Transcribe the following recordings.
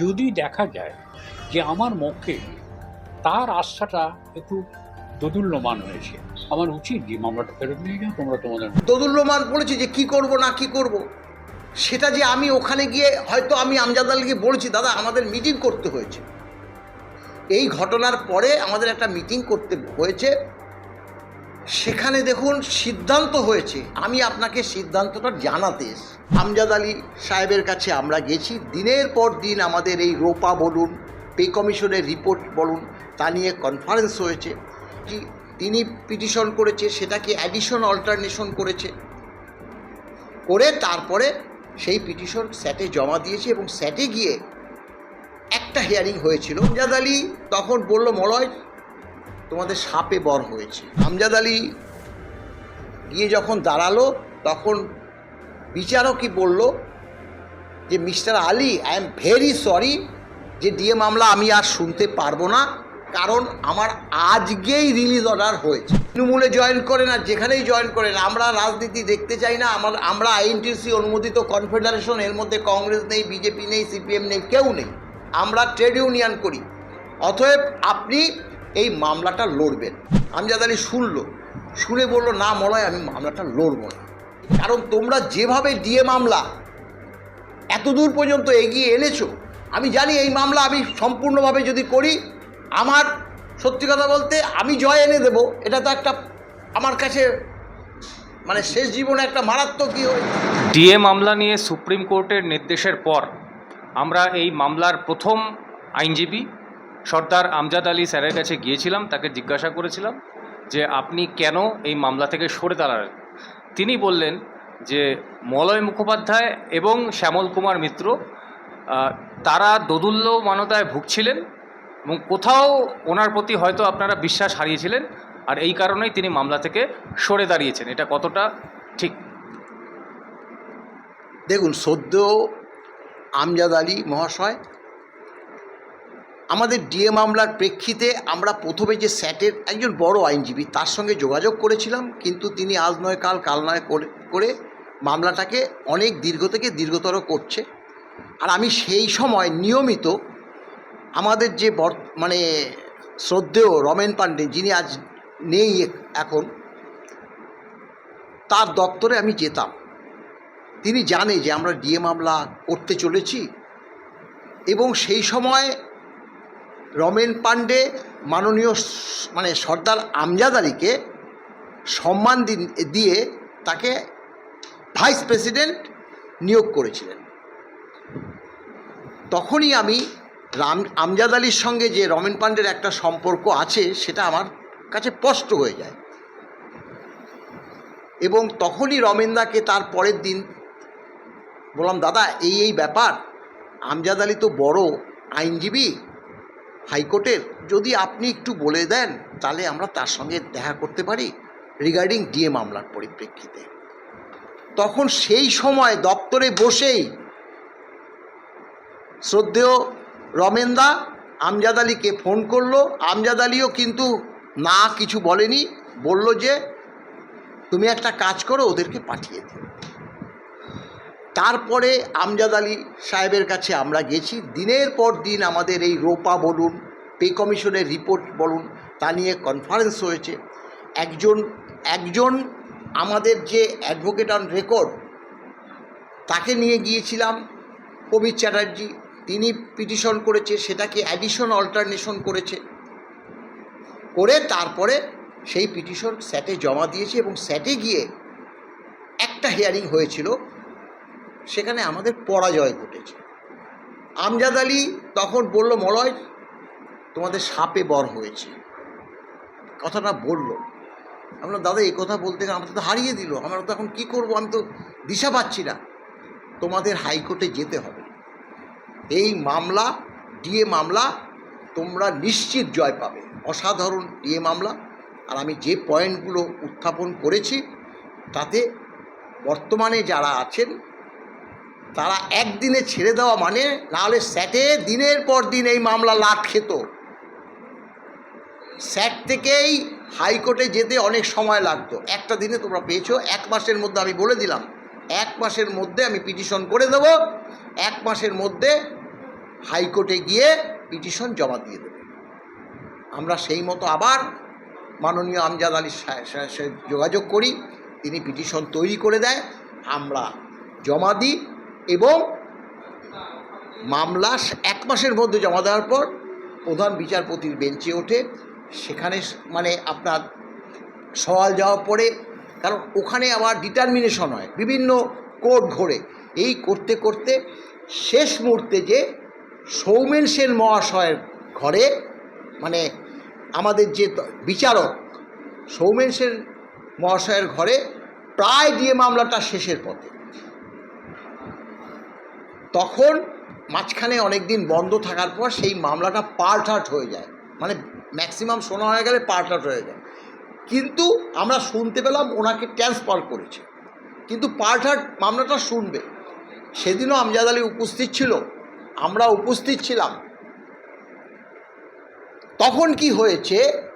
যদি দেখা যায় যে আমার মুখে তার আস্থাটা একটু দোদুল্যমান হয়েছে, আমার উচিত যে মামলাটা ফেরত নিয়ে যাও, তোমরা তোমাদের দোদুল্যমান বলেছে যে কি করব না কি করব। সেটা যে আমি ওখানে গিয়ে হয়তো আমি আমজাদ আলীকে বলেছি, দাদা, আমাদের মিটিং করতে হয়েছে। এই ঘটনার পরে আমাদের একটা মিটিং করতে হয়েছে। সেখানে দেখুন সিদ্ধান্ত হয়েছে। আমি আপনাকে সিদ্ধান্তটা জানাতে আমজাদ আলী সাহেবের কাছে আমরা গেছি। দিনের পর দিন আমাদের এই রোপা বলুন, পে কমিশনের রিপোর্ট বলুন, তা নিয়ে কনফারেন্স হয়েছে। কি তিনি পিটিশন করেছে, সেটাকে অ্যাডিশন অল্টারনেশন করেছে। করে তারপরে সেই পিটিশন স্যাটে জমা দিয়েছে এবং স্যাটে গিয়ে একটা হিয়ারিং হয়েছিল। আমজাদ আলী তখন বলল, মলয় তোমাদের সাপে বর হয়েছে। আমজাদ আলী গিয়ে যখন দাঁড়াল, তখন বিচারকই বলল যে, mister Ali I am very sorry যে, ডিএ মামলা আমি আর শুনতে পারব না, কারণ আমার আজকেই রিলিজ অর্ডার হয়েছে। তৃণমূলে জয়েন করেন আর যেখানেই জয়েন করেন আমরা রাজনীতি দেখতে চাই না, আমার, আমরা আইএনটিসি অনুমোদিত কনফেডারেশন এর মধ্যে কংগ্রেস নেই, বিজেপি নেই সিপিএম নেই, কেউ নেই। আমরা ট্রেড ইউনিয়ন করি। অতএব আপনি এই মামলাটা লড়বেন। আমজাদ আলী শুনলো, শুনে বলল, না মলয়, আমি মামলাটা লড়বো না। কারণ তোমরা যেভাবে ডিএ মামলা এত দূর পর্যন্ত এগিয়ে এনেছো, আমি জানি এই মামলা আমি সম্পূর্ণভাবে যদি করি, আমার সত্যি কথা বলতে আমি জয় এনে দেব। এটা তো একটা আমার কাছে মানে শেষ জীবনে একটা মারাত্মক কি হয়ে ডিএ মামলা নিয়ে সুপ্রিম কোর্টের নির্দেশের পর আমরা এই মামলার প্রথম আইনজীবী সর্দার আমজাদ আলী স্যারের কাছে গিয়েছিলাম, তাকে জিজ্ঞাসা করেছিলাম যে আপনি কেন এই মামলা থেকে সরে দাঁড়ালেন? তিনি বললেন যে মলয় মুখোপাধ্যায় এবং শ্যামল কুমার মিত্র তারা দোদুল্য মানতায় ভুগছিলেন এবং কোথাও ওনার প্রতি হয়তো আপনারা বিশ্বাস হারিয়েছিলেন আর এই কারণেই তিনি মামলা থেকে সরে দাঁড়িয়েছেন। এটা কতটা ঠিক? দেখুন, সদ্য আমজাদ আলী মহাশয় আমাদের ডিএ মামলার প্রেক্ষিতে আমরা প্রথমে যে স্যাটের একজন বড় আইনজীবী, তার সঙ্গে যোগাযোগ করেছিলাম, কিন্তু তিনি আজ নয়, কাল কাল নয় করে- মামলাটাকে অনেক দীর্ঘ থেকে দীর্ঘতর করছে। আর আমি সেই সময় নিয়মিত আমাদের যে বর মানে শ্রদ্ধেয় রমেন পাণ্ডে, যিনি আজ নেই এখন, তার দপ্তরে আমি যেতাম। তিনি জানে যে আমরা ডিএ মামলা করতে চলেছি এবং সেই সময় রমেন পাণ্ডে মাননীয় মানে সর্দার আমজাদ আলীকে সম্মান দিয়ে তাকে ভাইস প্রেসিডেন্ট নিয়োগ করেছিলেন। তখনই আমি রাম আমজাদ আলীর সঙ্গে যে রমেন পাণ্ডের একটা সম্পর্ক আছে, সেটা আমার কাছে স্পষ্ট হয়ে যায়। এবং তখনই রমেনদাকে তার পরের দিন বললাম, দাদা, এই এই ব্যাপার আমজাদ আলী তো বড়, আইনজীবী হাইকোর্টের? যদি আপনি একটু বলে দেন, তাহলে আমরা তার সঙ্গে দেখা করতে পারি রিগার্ডিং ডিএ মামলার পরিপ্রেক্ষিতে। তখন সেই সময় দপ্তরে বসেই শ্রদ্ধেয় রমেনদা আমজাদ আলীকে ফোন করল। আমজাদ আলীও কিন্তু না কিছু বলেনি, বলল যে, তুমি একটা কাজ করো, ওদেরকে পাঠিয়ে দিও। তারপরে আমজাদ আলী সাহেবের কাছে আমরা গেছি। দিনের পর দিন আমাদের এই রোপা বলুন, পে কমিশনের রিপোর্ট বলুন, তা নিয়ে কনফারেন্স হয়েছে। একজন একজন আমাদের যে অ্যাডভোকেট অন রেকর্ড তাকে নিয়ে গিয়েছিলাম কবির চ্যাটার্জি। তিনি পিটিশন করেছে, সেটাকে অ্যাডিশন অল্টারনেশন করেছে। করে তারপরে সেই পিটিশন স্যাটে জমা দিয়েছে এবং স্যাটে গিয়ে একটা হিয়ারিং হয়েছিল। সেখানে আমাদের পরাজয় ঘটেছে। আমজাদ আলী তখন বলল, মলয়, তোমাদের সাপে বর হয়েছে। কথাটা বলল। আমরা, দাদা, এই কথা বলতে গেলে আমাদের তো হারিয়ে দিল। আমরা তো এখন কী করব? আমি তো দিশা পাচ্ছি না। তোমাদের হাইকোর্টে যেতে হবে। এই মামলা, ডিএ মামলা, তোমরা নিশ্চিত জয় পাবে। অসাধারণ ডিএ মামলা। আর আমি যে পয়েন্টগুলো উত্থাপন করেছি, তাতে বর্তমানে যারা আছেন তারা একদিনে ছেড়ে দেওয়া মানে নাহলে স্যাটে দিনের পর দিন এই মামলা লাট খেত। স্যাট থেকেই হাইকোর্টে যেতে অনেক সময় লাগতো। একটা দিনে তোমরা পেয়েছ, এক মাসের মধ্যে আমি বলে দিলাম, এক মাসের মধ্যে আমি পিটিশন করে দেব, এক মাসের মধ্যে হাইকোর্টে গিয়ে পিটিশন জমা দিয়ে দেবে। আমরা সেই মতো আবার মাননীয় আমজাদ আলী সাহেবের সাথে যোগাযোগ করি, তিনি পিটিশন তৈরি করে দেয়, আমরা জমা দিই এবং মামলা এক মাসের মধ্যে জমা দেওয়ার পর প্রধান বিচারপতির বেঞ্চে ওঠে। সেখানে মানে আপনার সওয়াল যাওয়ার পরে কারণ ওখানে আবার ডিটারমিনেশন হয়, বিভিন্ন কোর্ট ঘোরে। এই করতে করতে শেষ মুহূর্তে যে সৌমেন সেন মহাশয়ের ঘরে মানে আমাদের যে বিচারক সৌমেন সেন মহাশয়ের ঘরে প্রায় দিয়ে মামলাটা শেষের পথে। তখন মাঝখানে অনেক দিন বন্ধ থাকার পর সেই মামলাটা পার্ট আউট হয়ে যায়। মানে ম্যাক্সিমাম শোনা হয়ে গেলে পার্ট আউট হয়ে যায়। কিন্তু আমরা শুনতে পেলাম ওনাকে ট্রান্সফার করেছে। কিন্তু পার্ট আউট মামলাটা শুনবে। সেদিনও আমজাদ আলী উপস্থিত ছিল। আমরা উপস্থিত ছিলাম। তখন কি হয়েছে?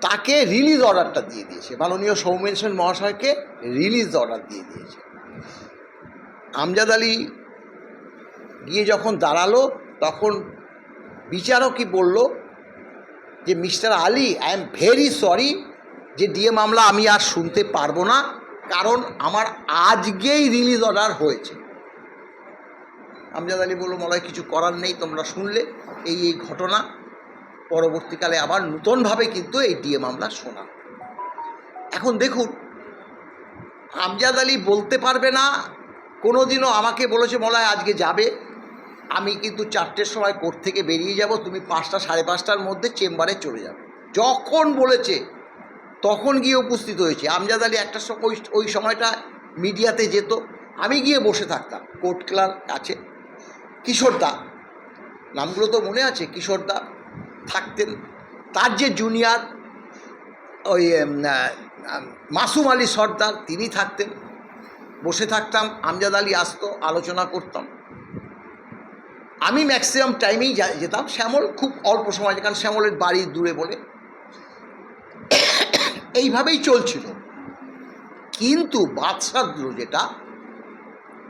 তাকে রিলিজ অর্ডারটা দিয়ে দিয়েছে। মাননীয় সৌমেন সেন মহাশয়কে রিলিজ অর্ডার দিয়ে দিয়েছে। আমজাদ আলী গিয়ে যখন দাঁড়াল, তখন বিচারকই বলল যে, mister Ali I am very sorry যে ডিএ মামলা আমি আর শুনতে পারব না, কারণ আমার আজকেই রিলিজ অর্ডার হয়েছে। আমজাদ আলী বলল, মলয়, কিছু করার নেই, তোমরা শুনলে এই এই ঘটনা। পরবর্তীকালে আবার নূতনভাবে কিন্তু এই ডিএ মামলা শোনা। এখন দেখুন, আমজাদ আলী বলতে পারবে না কোনো দিনও আমাকে বলেছে, মলয়, আজকে যাবে। আমি কিন্তু চারটের সময় কোর্ট থেকে বেরিয়ে যাব, তুমি পাঁচটা, সাড়ে পাঁচটার মধ্যে চেম্বারে চলে যাবে। যখন বলেছে, তখন গিয়ে উপস্থিত হয়েছে। আমজাদ আলী একটা ওই ওই সময়টা মিডিয়াতে যেত। আমি গিয়ে বসে থাকতাম। কোর্ট ক্লার কাছে কিশোরদা নামগুলো তো মনে আছে কিশোরদা থাকতেন। তার যে জুনিয়র, ওই মাসুম আলী সর্দার, তিনি থাকতেন। বসে থাকতাম, আমজাদ আলী আসতো, আলোচনা করতাম। আমি ম্যাক্সিমাম টাইমেই যেতাম। শ্যামল খুব অল্প সময় কারণ শ্যামলের বাড়ি দূরে বলে। এইভাবেই চলছিল। কিন্তু বাদশাদ্র যেটা,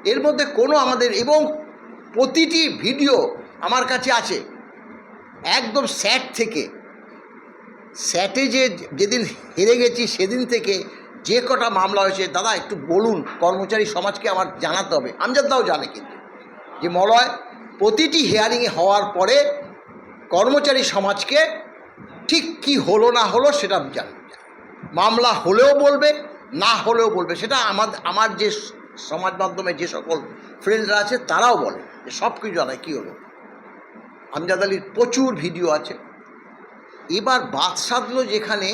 এর মধ্যে কোনো আমাদের এবং প্রতিটি ভিডিও আমার কাছে আছে। একদম স্যাট থেকে। স্যাটে যে যেদিন হেরে গেছি সেদিন থেকে যে কটা মামলা হয়েছে, দাদা একটু বলুন, কর্মচারী সমাজকে আমার জানাতে হবে। আমজাদদাও জানে কিন্তু। যে মলয় প্রতিটি হিয়ারিংয়ে হওয়ার পরে কর্মচারী সমাজকে ঠিক কি হলো না হলো সেটা জানবে মামলা হলেও বলবে, না হলেও বলবে। সেটা আমার আমার যে সমাজ মাধ্যমে যে সকল ফ্রেন্ডরা আছে, তারাও বলে যে সব কিছু জানায় কী হলো। আমজাদ আলীর প্রচুর ভিডিও আছে। এবার বাদ সাধলো যেখানে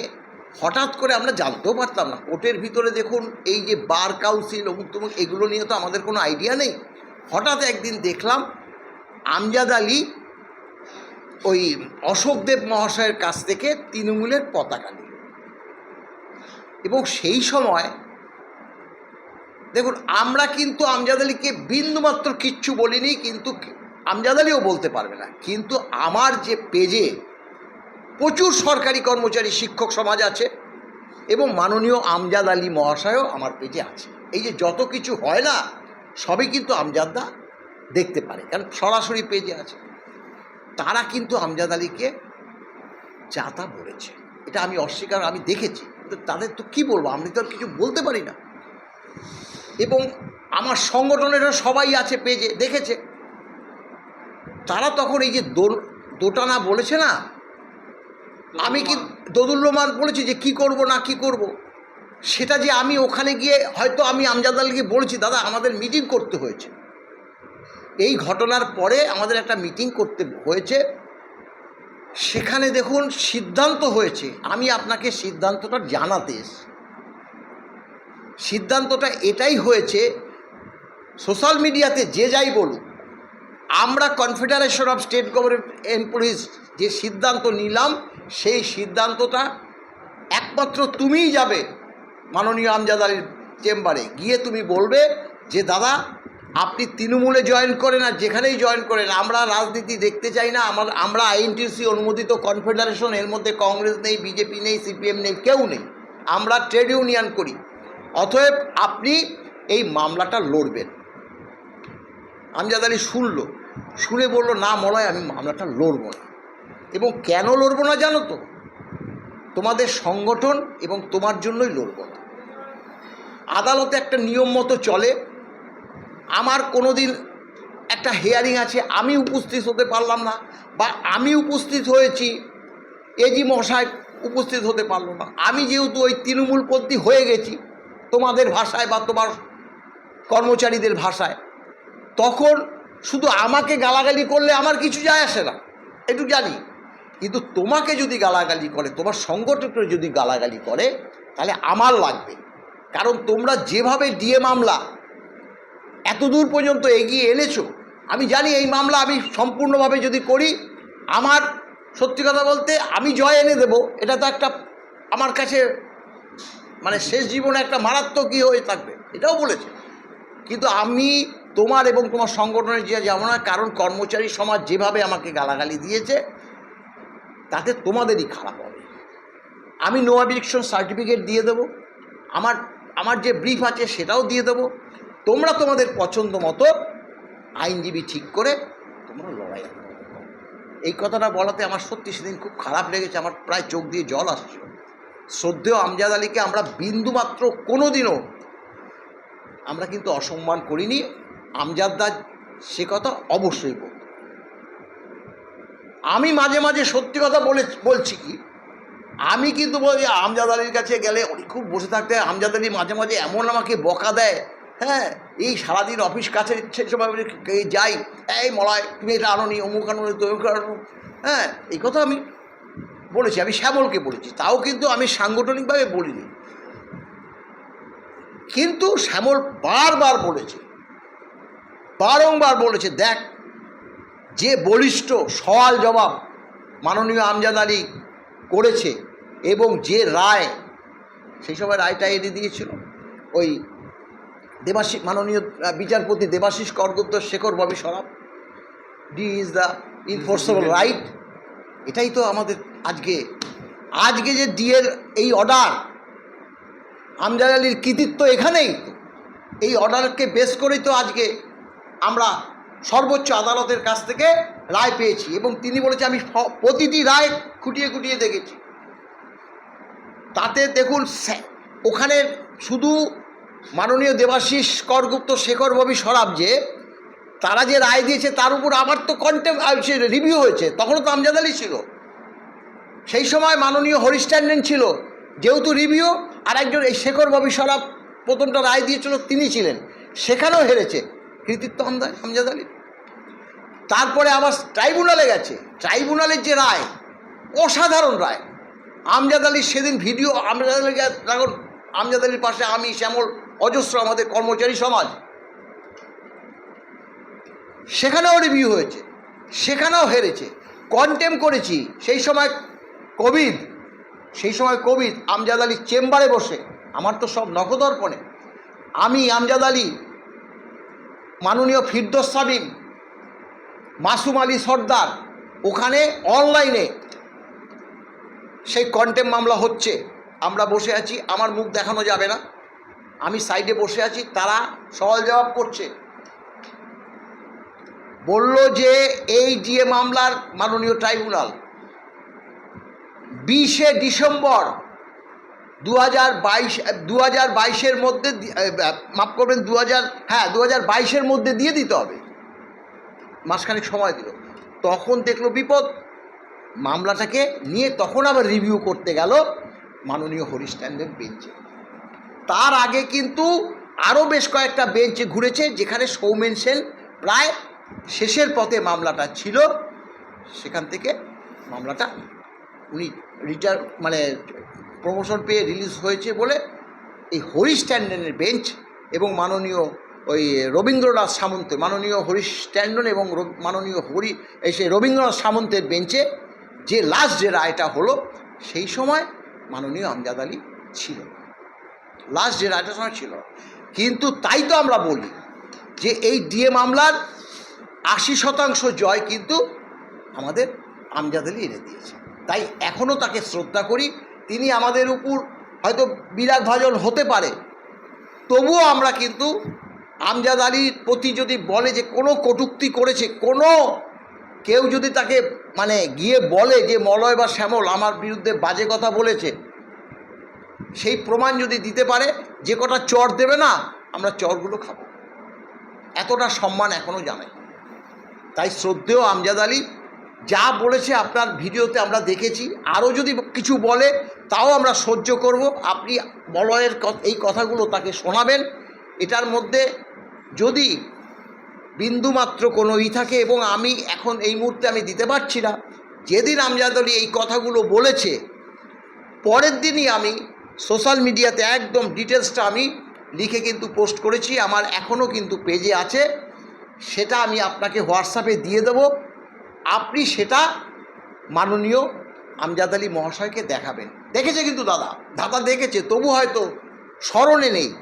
হঠাৎ করে আমরা জানতেও পারতাম না। কোর্টের ভিতরে দেখুন, এই যে বার কাউন্সিল অমুক তমুক এগুলো নিয়ে তো আমাদের কোনো আইডিয়া নেই। হঠাৎ একদিন দেখলাম আমজাদ আলী ওই অশোকদেব মহাশয়ের কাছ থেকে তৃণমূলের পতাকা নিল। এবং সেই সময়, দেখুন, আমরা কিন্তু আমজাদ আলীকে বিন্দুমাত্র কিচ্ছু বলিনি, কিন্তু আমজাদ আলীও বলতে পারবে না। কিন্তু আমার যে পেজে প্রচুর সরকারি কর্মচারী, শিক্ষক সমাজ আছে, এবং মাননীয় আমজাদ আলী মহাশয়ও আমার পেজে আছে। এই যে যত কিছু হয় না, সবই কিন্তু আমজাদদা দেখতে পারে, কারণ সরাসরি পেজে আছে। তারা কিন্তু আমজাদ আলীকে যা তা বলেছে এটা আমি অস্বীকার, আমি দেখেছি। কিন্তু তাদের তো কি বলব, আমি তো আর কিছু বলতে পারি না। এবং আমার সংগঠনেরও সবাই আছে পেজে দেখেছে। তারা তখন এই যে দোটানা বলেছে না? আমি কি দদুল্যমান বলেছি যে কি করব না কি করব? সেটা যে আমি ওখানে গিয়ে হয়তো আমি আমজাদ আলীকে বলেছি, দাদা, আমাদের মিটিং করতে হয়েছে। এই ঘটনার পরে আমাদের একটা মিটিং করতে হয়েছে। সেখানে দেখুন সিদ্ধান্ত হয়েছে। আমি আপনাকে সিদ্ধান্তটা জানাতে এসেছি। সিদ্ধান্তটা এটাই হয়েছে সোশ্যাল মিডিয়াতে যে যাই বলুক, আমরা confederation of state government employees যে সিদ্ধান্ত নিলাম, সেই সিদ্ধান্তটা একমাত্র তুমিই যাবে মাননীয় আমজাদ আলীর চেম্বারে। গিয়ে তুমি বলবে যে, দাদা আপনি তৃণমূলে জয়েন করেন আর যেখানেই জয়েন করেন, আমরা রাজনীতি দেখতে চাই না, আমার, আমরা আইএনটিসি অনুমোদিত কনফেডারেশন এর মধ্যে কংগ্রেস নেই বিজেপি নেই সিপিএম নেই, কেউ নেই। আমরা ট্রেড ইউনিয়ন করি। অতএব আপনি এই মামলাটা লড়বেন। আমজাদ আলী শুনল, শুনে বলল, না মলয়, আমি মামলাটা লড়বো না। এবং কেন লড়ব না জানো তো? তোমাদের সংগঠন এবং তোমার জন্যই লড়ব না। আদালতে একটা নিয়ম মতো চলে আমার কোনো দিন একটা হেয়ারিং আছে, আমি উপস্থিত হতে পারলাম না বা আমি উপস্থিত হয়েছি এজি মশাই উপস্থিত হতে পারল না। আমি যেহেতু ওই তৃণমূলপন্থী হয়ে গেছি, তোমাদের ভাষায় বা তোমার কর্মচারীদের ভাষায়, তখন শুধু আমাকে গালাগালি করলে আমার কিছু যায় আসে না, একটু জানি। কিন্তু তোমাকে যদি গালাগালি করে, তোমার সংগঠনকে যদি গালাগালি করে, তাহলে আমার লাগবে। কারণ তোমরা যেভাবে ডিএ মামলা এত দূর পর্যন্ত এগিয়ে এনেছো? আমি জানি এই মামলা আমি সম্পূর্ণভাবে যদি করি, আমার সত্যি কথা বলতে আমি জয় এনে দেব। এটা তো একটা আমার কাছে মানে শেষ জীবনে একটা মারাত্মক কী হয়ে থাকবে, এটাও বলেছে। কিন্তু আমি তোমার এবং তোমার সংগঠনের যে যাব না কারণ কর্মচারী সমাজ যেভাবে আমাকে গালাগালি দিয়েছে, তাতে তোমাদেরই খারাপ হবে। আমি নো অবজেকশন সার্টিফিকেট দিয়ে দেবো, আমার আমার যে ব্রিফ আছে সেটাও দিয়ে দেবো। তোমরা তোমাদের পছন্দ মতো আইনজীবী ঠিক করে তোমরা লড়াই এই কথাটা বলাতে আমার সত্যি সেদিন খুব খারাপ লেগেছে, আমার প্রায় চোখ দিয়ে জল আসছিল শ্রদ্ধেয় আমজাদ আলীকে আমরা বিন্দুমাত্র কোনো দিনও আমরা কিন্তু অসম্মান করিনি। আমজাদদার সে কথা অবশ্যই বলব। আমি মাঝে মাঝে সত্যি কথা বলে, বলছি কি, আমি কিন্তু বলি আমজাদ আলীর কাছে গেলে খুব বসে থাকতে, আমজাদ আলী মাঝে মাঝে এমন আমাকে বকা দেয় হ্যাঁ এই সারাদিন অফিস কাছে সেই সময় যাই। এই মলায়, তুমি এটা আনো নি অমুক আনো তমুক আনো হ্যাঁ এই কথা আমি বলেছি, আমি শ্যামলকে বলেছি। তাও কিন্তু আমি সাংগঠনিকভাবে বলিনি। কিন্তু শ্যামল বারবার বলেছে, বারংবার বলেছে, দেখ, যে বলিষ্ঠ, সওয়াল জবাব মাননীয় আমজাদ আলী করেছে এবং যে রায়, সেই সময় রায়টা এনে দিয়েছিল, ওই দেবাশিস মাননীয় বিচারপতি Debashis Kargupta Shekhar Bobby Saraf. D is the enforceable right এটাই তো আমাদের আজকে। আজকে যে ডিএর এই অর্ডার আমজাদ আলীর কৃতিত্ব এখানেই। এই অর্ডারকে বেস করেই তো আজকে আমরা সর্বোচ্চ আদালতের কাছ থেকে রায় পেয়েছি এবং তিনি বলেছে আমি প্রতিটি রায় খুঁটিয়ে খুঁটিয়ে দেখেছি। তাতে দেখুন ওখানে শুধু মাননীয় দেবাশিস করগুপ্ত শেখর ববি সরাব যে, তারা যে রায় দিয়েছে তার উপর আবার তো কন্টেম রিভিউ হয়েছে, তখনও তো আমজাদ আলী ছিল। সেই সময় মাননীয় হরিশ ছিল, যেহেতু রিভিউ আর একজন এই শেখর ববি সরাব প্রথমটা রায় দিয়েছিল, তিনি ছিলেন। সেখানেও হেরেছে, কৃতিত্ব আমদা আমজাদ আলী। তারপরে আবার ট্রাইব্যুনালে গেছে। ট্রাইব্যুনালের যে রায়, অসাধারণ রায়। আমজাদ আলীর সেদিন ভিডিও, আমজাদ আলী আমজাদ আলীর পাশে আমি, শ্যামল অজস্র আমাদের কর্মচারী সমাজ। সেখানেও রিভিউ হয়েছে, সেখানেও হেরেছে। কন্টেম করেছি, সেই সময় কোভিড সেই সময় কোভিড আমজাদ আলী চেম্বারে বসে, আমার তো সব নখদর্পণে। আমি আমজাদ আলী, মাননীয় ফিরদোস সাবিম মাসুম আলী সর্দার, ওখানে অনলাইনে সেই কন্টেম মামলা হচ্ছে। আমরা বসে আছি, আমার মুখ দেখানো যাবে না। আমি সাইডে বসে আছি, তারা সওয়াল জবাব করছে। বলল যে, এই ডিএ মামলার মাননীয় ট্রাইব্যুনাল বিশে ডিসেম্বর দু হাজার বাইশ দু হাজার বাইশের মধ্যে মাফ করবেন দু হাজার হ্যাঁ দু হাজার বাইশের মধ্যে দিয়ে দিতে হবে। মাসখানেক সময় দিল। তখন দেখল বিপদ। মামলাটাকে নিয়ে তখন আবার রিভিউ করতে গেল মাননীয় হরিশ বেঞ্চে তার আগে কিন্তু আরও বেশ কয়েকটা বেঞ্চে ঘুরেছে, যেখানে সৌমেন সেন প্রায় শেষের পথে মামলাটা ছিল। সেখান থেকে মামলাটা উনি রিটার মানে প্রমোশন পেয়ে রিলিজ হয়েছে বলে এই হরিশ ট্যান্ডনের বেঞ্চ এবং মাননীয় ওই রবীন্দ্রনাথ সামন্ত, মাননীয় হরিশ ট্যান্ডন এবং মাননীয় হরি, এই সেই রবীন্দ্রনাথ সামন্তের বেঞ্চে যে লাস্ট যে রায়টা হলো, সেই সময় মাননীয় আমজাদ আলী ছিল। লাস্ট সময় ছিল। কিন্তু তাই তো আমরা বলি যে এই ডিএ মামলার আশি শতাংশ জয় কিন্তু আমাদের আমজাদ আলী এনে দিয়েছে। তাই এখনও তাকে শ্রদ্ধা করি। তিনি আমাদের উপর হয়তো বিরাগ ভাজন হতে পারে। তবুও আমরা কিন্তু আমজাদ আলীর প্রতি যদি বলে যে কোনো কটূক্তি করেছে, কোনো কেউ যদি তাকে মানে গিয়ে বলে যে মলয় বা শ্যামল আমার বিরুদ্ধে বাজে কথা বলেছে সেই প্রমাণ যদি দিতে পারে, যে কটা চর দেবে না, আমরা চরগুলো খাব। এতটা সম্মান এখনও জানাই তাই শ্রদ্ধেয় আমজাদ আলী, যা বলেছে আপনার ভিডিওতে আমরা দেখেছি, আরও যদি কিছু বলে, তাও আমরা সহ্য করব। আপনি বলয়ের এই কথাগুলো তাকে শোনাবেন। এটার মধ্যে যদি বিন্দুমাত্র কোনো ই থাকে, এবং আমি এখন এই মুহূর্তে আমি দিতে পারছি না, যেদিন আমজাদ আলী এই কথাগুলো বলেছে, পরের দিনই আমি সোশ্যাল মিডিয়াতে একদম ডিটেলসটা আমি লিখে কিন্তু পোস্ট করেছি, আমার এখনও কিন্তু পেজে আছে। সেটা আমি আপনাকে হোয়াটসঅ্যাপে দিয়ে দেবো। আপনি সেটা মাননীয় আমজাদ আলী মহাশয়কে দেখাবেন। দেখেছে কিন্তু দাদা? দাদা দেখেছে, তবু হয়তো স্মরণে নেই।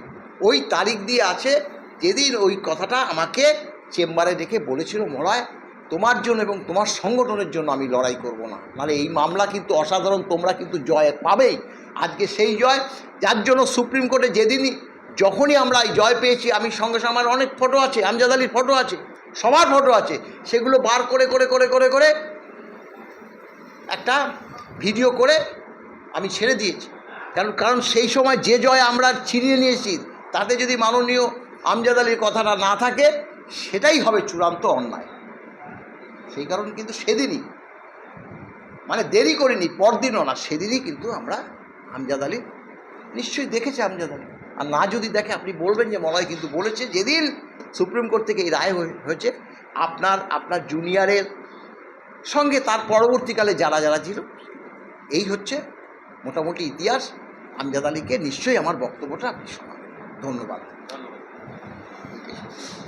ওই তারিখ দিয়ে আছে, যেদিন ওই কথাটা আমাকে চেম্বারে ডেকে বলেছিল মলয় তোমার জন্য এবং তোমার সংগঠনের জন্য আমি লড়াই করব না। মানে এই মামলা কিন্তু অসাধারণ, তোমরা কিন্তু জয় পাবেই। আজকে সেই জয়। যার জন্য সুপ্রিম কোর্টে যেদিনই, যখনই আমরা এই জয় পেয়েছি, আমি সঙ্গে সঙ্গে আমার অনেক ফটো আছে, আমজাদ আলীর ফটো আছে, সবার ফটো আছে। সেগুলো বার করে করে করে করে করে একটা ভিডিও করে আমি ছেড়ে দিয়েছি। কারণ কারণ সেই সময় যে জয় আমরা ছিনিয়ে নিয়েছি, তাতে যদি মাননীয় আমজাদ আলীর কথাটা না থাকে, সেটাই হবে চূড়ান্ত অন্যায়। সেই কারণে কিন্তু সেদিনই মানে দেরি করিনি, পরদিনও না, সেদিনই কিন্তু আমরা আমজাদ আলী? নিশ্চয়ই দেখেছে আমজাদ আলী। আর না যদি দেখে, আপনি বলবেন যে মলয় কিন্তু বলেছে যেদিন সুপ্রিম কোর্ট থেকে এই রায় হয়ে- হয়েছে, আপনার আপনার জুনিয়রের সঙ্গে তার পরবর্তীকালে যারা যারা ছিল, এই হচ্ছে মোটামুটি ইতিহাস। আমজাদ আলীকে নিশ্চয়ই আমার বক্তব্যটা আপনি শোনাবেন। ধন্যবাদ। ধন্যবাদ।